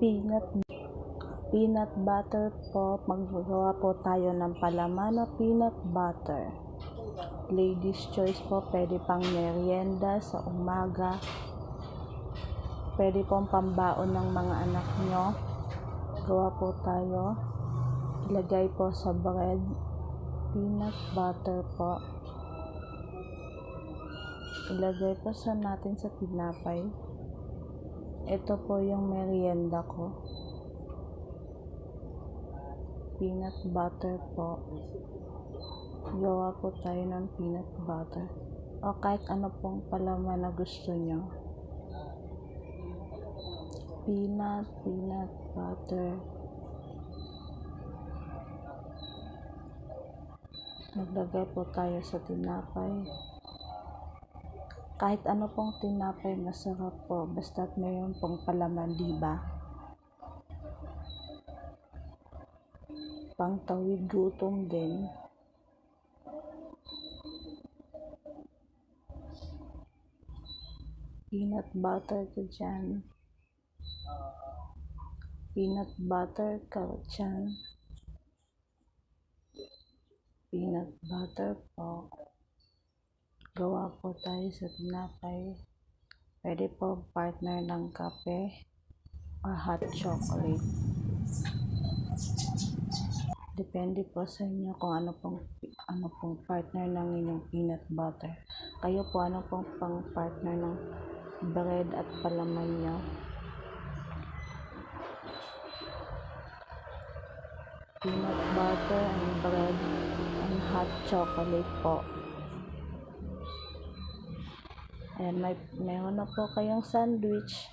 peanut peanut butter po. Magagawa po tayo ng palaman na peanut butter. Ladies choice po, pwede pang merienda sa umaga. Pwede pong pambaon ng mga anak nyo. Gawa po tayo. Ilagay po sa bread. Peanut butter po. Ilagay po sa natin sa tinapay. Ito po yung merienda ko. Peanut butter po. Gawa po tayo ng peanut butter. O kahit ano pong palaman na gusto nyo. Peanut, peanut butter. Naglagay po tayo sa tinapay. Kahit ano pong tinapay, masarap po. Basta't mayroon pong palaman, di ba? Pangtawid gutom din. Peanut butter ka dyan. Peanut butter ka dyan. Peanut butter po. Gawa po tayo sa tinapay. Pwede po partner ng kape or hot chocolate. Depende po sa inyo kung ano pong ano pong partner ng inyong peanut butter. Kayo po ano pong pang partner ng bread at palaman nyo. Peanut butter and bread and hot chocolate po. Ayan, may, meron na po kayong sandwich.